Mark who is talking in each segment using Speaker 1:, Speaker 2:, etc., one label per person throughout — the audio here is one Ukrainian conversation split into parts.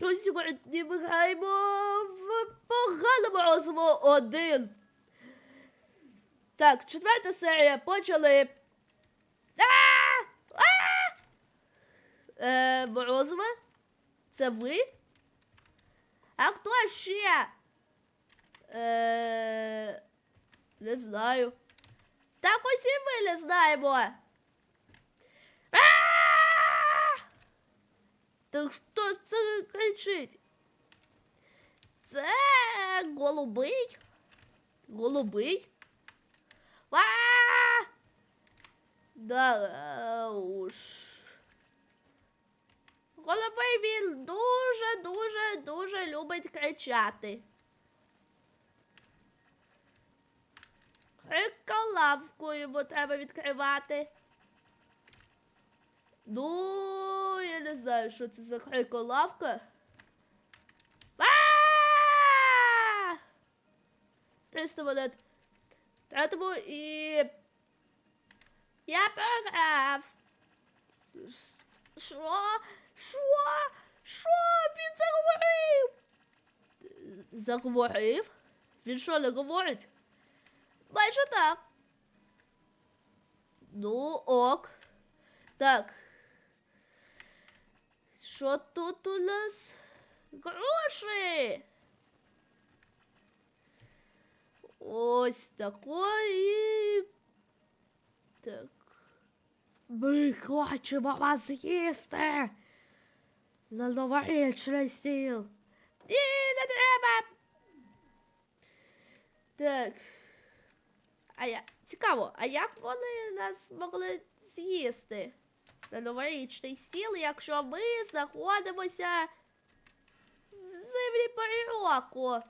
Speaker 1: Ну, сьогодні ми граємо в погане морозиво один. Так, четверта серія. Почали. Е, морозиво? Це ви? А хто ще? Е, не знаю. Так ось і ми не знаємо. А! Так хто це кричить? Це голубий? Голубий? А! Да уж. Голубий він дуже, дуже, дуже любить кричати. Криколавку йому треба відкривати. Ну, я не знаю, що це за криколавка. А! 300 монет. Тратимо і. Я програв. Що? Що? Що? Він заговорив? Заговорив? Він що, не говорить? Майже так. Ну, ок. Так. Що тут у нас? Гроші. Ось такої. Так. Ми хочемо вас з'їсти. На новорічний стіл. Ні, не треба. Так. А я цікаво, а як вони нас могли з'їсти на новорічний стіл, якщо ми знаходимося в зимній порі року?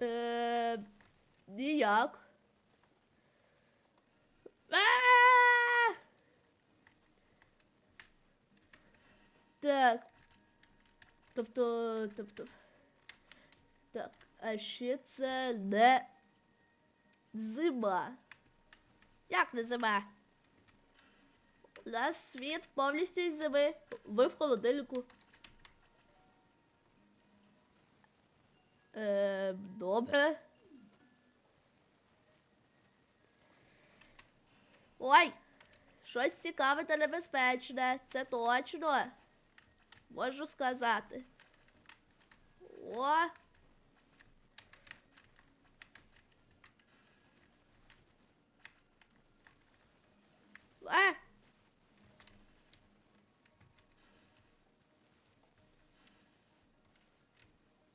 Speaker 1: Е, ніяк. А! Так. Тобто, тобто. Так, а ще це не зима. Як не зима? У нас світ повністю із зими. Ви в холодильнику. Е, добре. Ой, щось цікаве та небезпечне. Це точно. Можу сказати. О. А.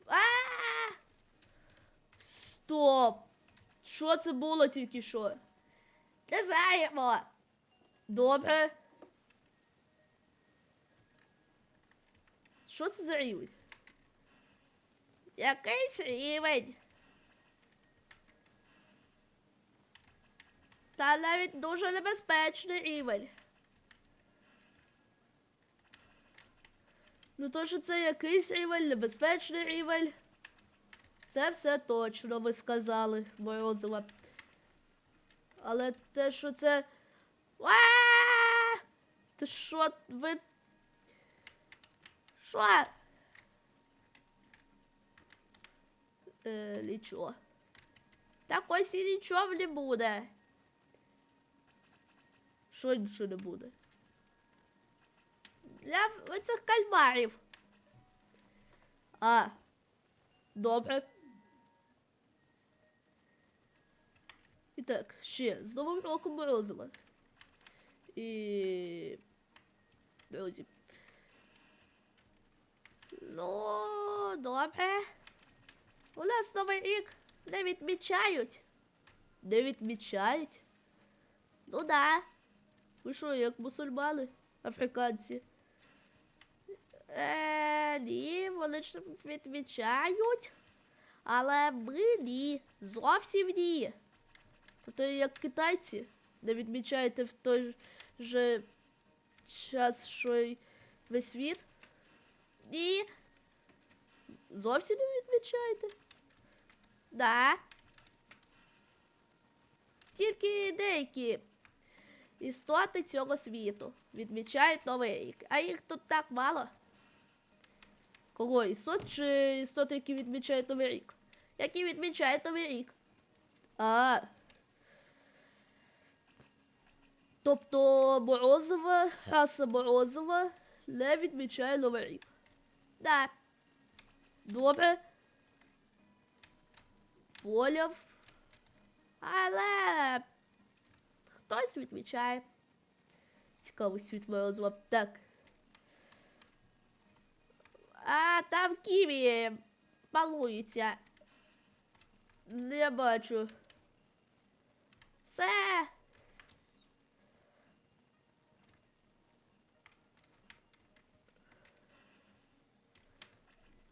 Speaker 1: А. Стоп. Що це було тільки що? Не знаємо. Добре. Що це за рівень? Якийсь рівень. Та навіть дуже небезпечний рівень. Ну то, що це якийсь рівень, небезпечний рівень. Це все точно ви сказали, Морозова. Але те, що це. Ти що ви що? Е, нічого. Так ось і нічого не буде. Що нічого не буде? Для оцих кальмарів. А, добре. І так, ще з новим роком морозива. І... Друзі. Ну, добре. У нас новий рік не відмічають. Не відмічають? Ну да. Ви що, як мусульмани, африканці? Е, ні, вони ж відмічають. Але ми ні. Зовсім ні. Тобто, як китайці, не відмічаєте в той же час, що й весь світ. Ні. Зовсім не відмічаєте? Да. тільки деякі істоти цього світу відмічають новий рік. А їх тут так мало. Кого істот чи істоти, які відмічають новий рік? Які відмічають новий рік? А. Тобто Морозова, раса Морозова не відмічає новий рік. Да. Добре. Поняв. Але хтось відмічає. Цікавий світ Морозова. Так. А там ківі балуються. Не бачу. Все.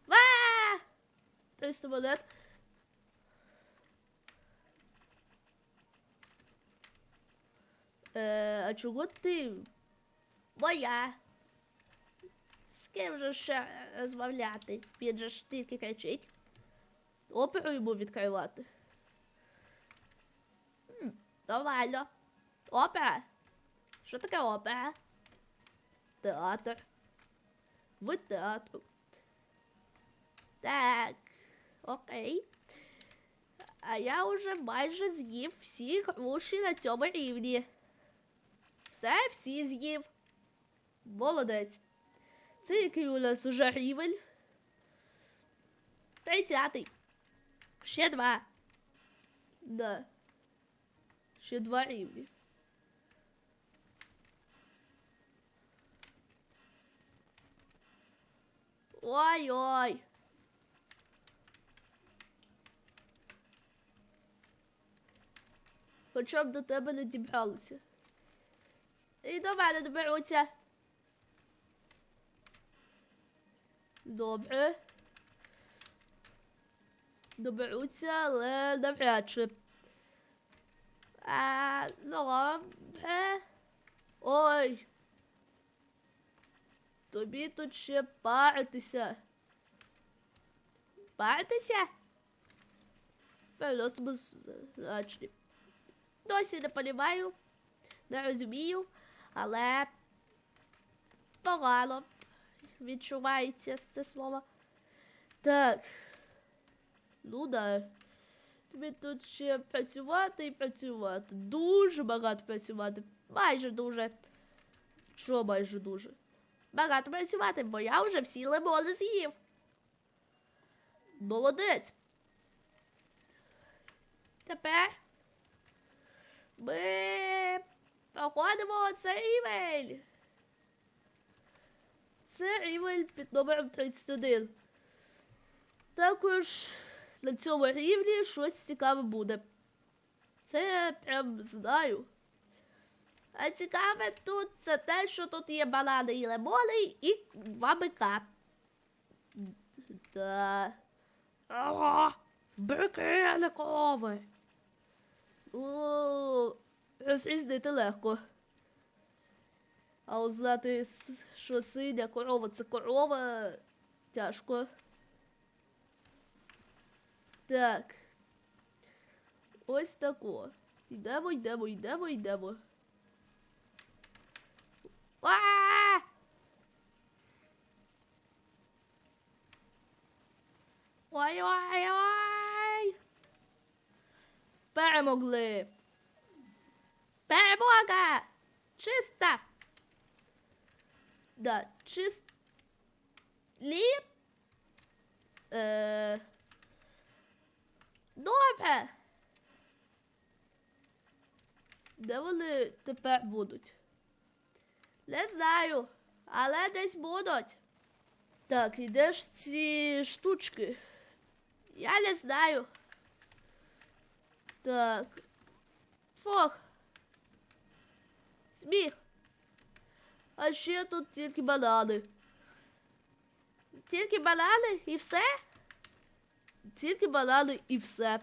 Speaker 1: Ва! 300 монет. Е, а чого ти? Моя. З ким же ще розмовляти? Він же ж тільки кричить. Оперу йому відкривати. Хм, нормально. Опера? Що таке опера? Театр. В театру. Так, окей. А я вже майже з'їв всі груші на цьому рівні. Все, всі з'їв. Молодець. Це який у нас уже рівень? Тридцятий. Ще два. Да. Ще два рівні. Ой-ой. Хоча б до тебе не дібралися. І до мене доберуться. Добре. Доберуться, але навряд чи. А, добре. Ой. Тобі тут ще паритися. Паритися? Переносимо значні. Досі не понімаю, не розумію, але погано відчувається це слово. Так. Ну да. Тобі тут ще працювати і працювати. Дуже багато працювати. Майже дуже. Що майже дуже? Багато працювати, бо я вже всі лимони з'їв. Молодець. Тепер ми проходимо цей рівень. Це рівень під номером 31. Також на цьому рівні щось цікаве буде. Це я прям знаю. А цікаве тут це те, що тут є банани і лимони і два бика. Да. Ага, бики, а не корови. О, розрізнити легко. А узнати, що синя корова це корова тяжко. Так. Ось тако. Йдемо, йдемо, йдемо, йдемо. А! Ой, ой, ой. Перемогли. Перемога! Чиста! Да, чист... Ліп? Е... Добре. Де вони тепер будуть? Не знаю, але десь будуть. Так, і де ж ці штучки? Я не знаю. Так. Фох. Сміх. А ще тут тільки банани. Тільки банани і все? Тільки банани і все.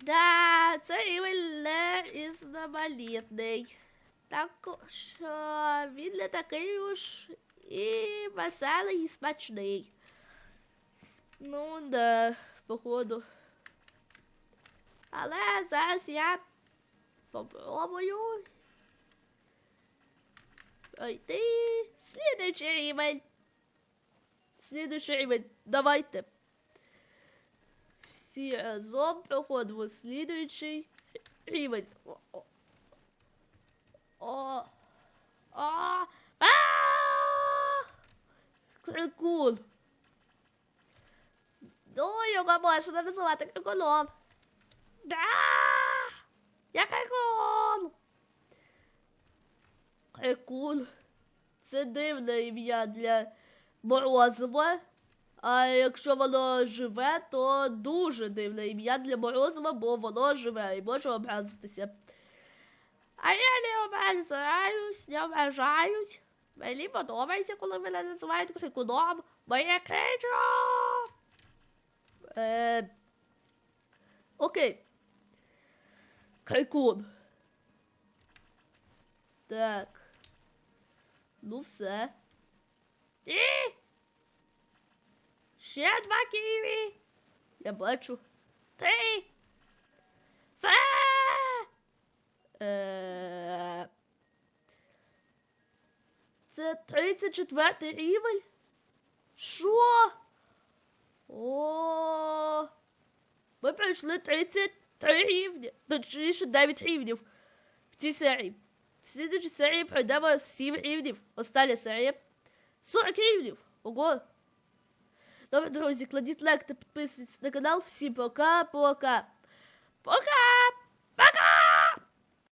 Speaker 1: Да, це рівень не різноманітний. Так що він не такий уж і веселий, і смачний. Ну, да, походу. Але зараз я попробую пройти слідуючий рівень. Слідуючий рівень. Давайте. Всі разом проходимо слідуючий рівень. О, о. О. А. Крикун. Ну, його можна називати крикуном. Да! Я крикун! Крикун. Це дивне ім'я для Морозова. А якщо воно живе, то дуже дивне ім'я для Морозова, бо воно живе і може образитися. А я не ображаюсь, не ображаюсь. Мені подобається, коли мене називають крикуном, я кричу. Е, окей. Крикун. Так. Ну все. І. Ще два ківі. Я бачу. Три. Все. Е... Це 34 рівень? Що? О. Ми пройшли 33 рівні. Точніше 9 рівнів в цій серії. В серії пройдемо 7 рівнів. Остання серія. 40 рівнів. Ого. Добре, друзі, кладіть лайк та підписуйтесь на канал. Всім пока-пока. Пока!